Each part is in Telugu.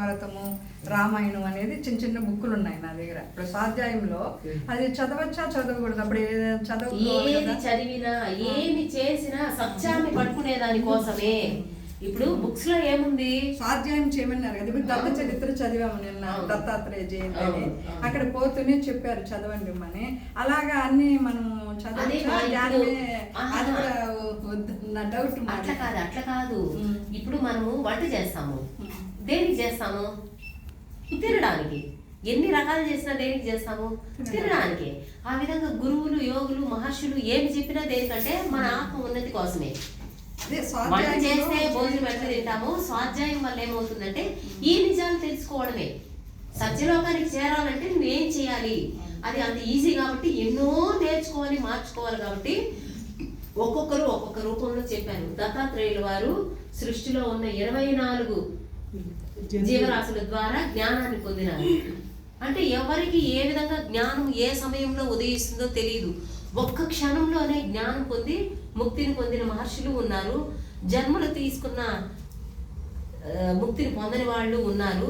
భారతము రామాయణం అనేది చిన్న చిన్న బుక్కులు ఉన్నాయి నా దగ్గర. ఇప్పుడు స్వాధ్యాయంలో అది చదవచ్చా చదవకూడదు? అప్పుడు చదవకూడదు? ఏది చదివినా ఏమి చేసినా సత్యాన్ని పట్టుకునే దాని కోసమే. ఇప్పుడు బుక్స్లో ఏముంది? స్వాధ్యాయం చేయమన్నారు కదా. ఇప్పుడు దత్త చరిత్ర చదివాము నిన్న. దత్తాత్రేయ జయంతి అని. అక్కడ పోతూనే చెప్పారు చదవండి అని అలాగా అన్ని మనం. అది కూడా నా డౌట్ అట్లా కాదు అట్లా కాదు. ఇప్పుడు మనము వంట చేస్తాము. దేనికి చేస్తాము? తినడానికి. ఎన్ని రకాలు చేసినా దేనికి చేస్తాము? తినడానికి. ఆ విధంగా గురువులు యోగులు మహర్షులు ఏమి చెప్పినా దేనికంటే మన ఆత్మ ఉన్నతి కోసమే. వంట చేస్తే భోజనం ఎట్లా తింటాము? స్వాధ్యాయం వల్ల ఏమవుతుందంటే ఈ నిజాలు తెలుసుకోవడమే. సత్యలోకానికి చేరాలంటే నువ్వేం చేయాలి? అది అంత ఈజీ కాబట్టి ఎన్నో నేర్చుకోవాలి మార్చుకోవాలి కాబట్టి ఒక్కొక్కరు ఒక్కొక్క రూపంలో చెప్పారు. దత్తాత్రేయుల వారు సృష్టిలో ఉన్న ఇరవై నాలుగు జీవరాశుల ద్వారా జ్ఞానాన్ని పొందినారు. అంటే ఎవరికి ఏ విధంగా జ్ఞానం ఏ సమయంలో ఉదయిస్తుందో తెలియదు ఒక్క క్షణంలోనే జ్ఞానం పొంది ముక్తిని పొందిన మహర్షులు ఉన్నారు. జన్మలు తీసుకున్న ముక్తిని పొందని వాళ్ళు ఉన్నారు.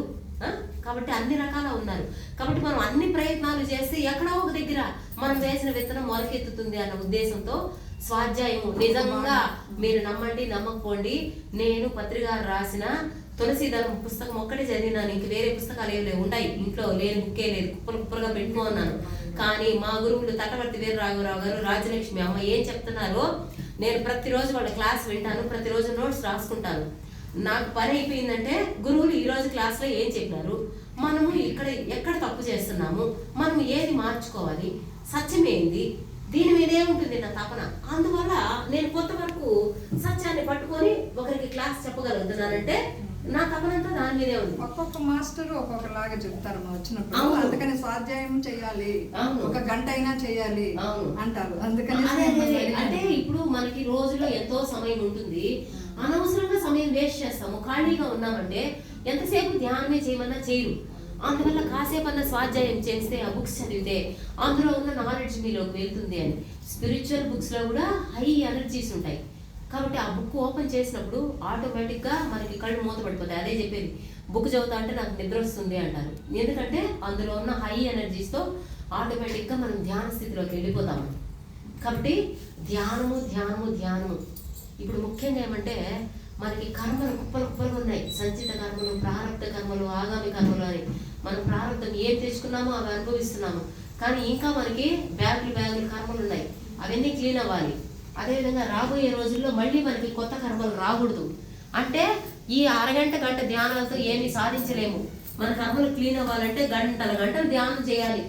కాబట్టి అన్ని రకాల ఉన్నారు. కాబట్టి మనం అన్ని ప్రయత్నాలు చేస్తే ఎక్కడో ఒక దగ్గర మనం వేసిన విత్తనం మొలకెత్తుతుంది అన్న ఉద్దేశంతో స్వాధ్యాయము. నిజంగా మీరు నమ్మండి నమ్మకపోండి. నేను పత్రికారు రాసిన తులసీదళం పుస్తకం ఒక్కటే చదివినాను. ఇంక వేరే పుస్తకాలు ఏమి లేవు. ఉంటాయి. ఇంట్లో లేని బుక్కే లేదు. కుప్పలు కుప్పలుగా పెట్టుకున్నాను కానీ మా గురువులు తటవర్తి వీర రాఘవరావు గారు రాజలక్ష్మి అమ్మ ఏం చెప్తున్నారో నేను ప్రతిరోజు వాళ్ళ క్లాస్ వింటాను. ప్రతిరోజు నోట్స్ రాసుకుంటాను. నాకు పని అయిపోయిందంటే గురువులు ఈ రోజు క్లాస్లో ఏం చెప్పినారు? మనము ఇక్కడ ఎక్కడ తప్పు చేస్తున్నాము? మనం ఏది మార్చుకోవాలి? సత్యమేంది? దీని మీదే ఉంటుంది నా తపన. అందువల్ల నేను కొంతవరకు సత్యాన్ని పట్టుకొని ఒకరికి క్లాస్ చెప్పగలుగుతున్నానంటే నా తపనంతా దాని మీదే ఉంది. ఒక్కొక్క మాస్టర్ ఒక్కొక్కలాగా చెప్తారు వచ్చినప్పుడు. అందుకని స్వాధ్యాయం చేయాలి. ఒక గంట అయినా చేయాలి. అంటారు. అందుకని అదే, అదే, అంటే ఇప్పుడు మనకి రోజులో ఎంతో సమయం ఉంటుంది. అనవసరంగా సమయం వేస్ట్ చేస్తాము. ఖాళీగా ఉన్నామంటే ఎంతసేపు ధ్యానమే చేయమన్నా చేయరు. అందువల్ల కాసేపన్నా స్వాధ్యాయం చేస్తే ఆ బుక్స్ చదివితే అందులో ఉన్న నాలెడ్జ్ మీలోకి వెళ్తుంది అని. స్పిరిచువల్ బుక్స్లో కూడా హై ఎనర్జీస్ ఉంటాయి. కాబట్టి ఆ బుక్ ఓపెన్ చేసినప్పుడు ఆటోమేటిక్గా మనకి కళ్ళు మూతపడిపోతాయి అదే చెప్పేది. బుక్ చదువుతా అంటే నాకు నిద్ర వస్తుంది అంటారు. ఎందుకంటే అందులో ఉన్న హై ఎనర్జీస్తో ఆటోమేటిక్గా మనం ధ్యాన స్థితిలోకి వెళ్ళిపోతాము. కాబట్టి ధ్యానము ధ్యానము ధ్యానము. ఇప్పుడు ముఖ్యంగా ఏమంటే మనకి కర్మలు కుప్పలు కుప్పలు ఉన్నాయి. సంచిత కర్మలు ప్రారంభ కర్మలు ఆగామి కర్మలు మనం ప్రారంభం ఏం తెచ్చుకున్నామో అవి అనుభవిస్తున్నాము. కానీ ఇంకా మనకి బ్యాగులు బ్యాగులు కర్మలు ఉన్నాయి. అవన్నీ క్లీన్ అవ్వాలి. అదేవిధంగా రాబోయే రోజుల్లో మళ్ళీ మనకి కొత్త కర్మలు రాకూడదు. అంటే ఈ అరగంట గంట ధ్యానాలతో ఏమీ సాధించలేము. మన కర్మలు క్లీన్ అవ్వాలంటే గంటల గంటలు ధ్యానం చేయాలి.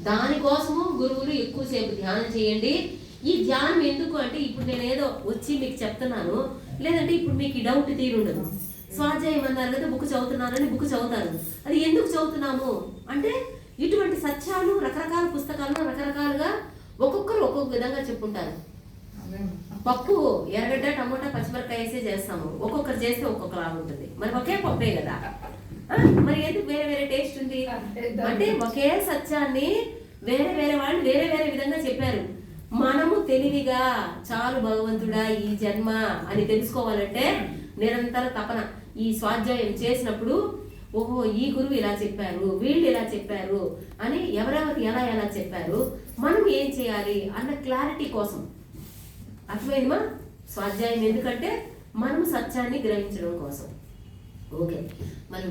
దానికోసము గురువులు ఎక్కువసేపు ధ్యానం చేయండి. ఈ ధ్యానం ఎందుకు అంటే ఇప్పుడు నేను ఏదో వచ్చి మీకు చెప్తున్నాను. లేదంటే ఇప్పుడు మీకు ఈ డౌట్ తీరుండదు. స్వాధ్యాయం అన్నారు కదా బుక్ చదువుతున్నానని బుక్ చదువుతాను అది ఎందుకు చదువుతున్నాము? అంటే ఇటువంటి సత్యాలు రకరకాల పుస్తకాలు రకరకాలుగా ఒక్కొక్కరు ఒక్కొక్క విధంగా చెప్పుంటారు. పప్పు ఎర్రగడ్డ టమోటా పచ్చిమిరపకాయ వేసే చేస్తాము. ఒక్కొక్కరు చేస్తే ఒక్కొక్కలాగా ఉంటుంది. మరి ఒకే పప్పే కదా? మరి ఎందుకు వేరే వేరే టేస్ట్ ఉంది? అంటే ఒకే సత్యాన్ని వేరే వేరే వాళ్ళు వేరే వేరే విధంగా చెప్పారు. మనము తెలివిగా చాలు భగవంతుడా ఈ జన్మ అని తెలుసుకోవాలంటే నిరంతర తపన. ఈ స్వాధ్యాయం చేసినప్పుడు ఓహో ఈ గురువు ఇలా చెప్పారు వీళ్ళు ఇలా చెప్పారు అని ఎవరెవరు ఎలా ఎలా చెప్పారు మనం ఏం చేయాలి అన్న క్లారిటీ కోసం. అర్థమైందమ్మా స్వాధ్యాయం ఎందుకంటే మనం సత్యాన్ని గ్రహించడం కోసం. ఓకే. మరి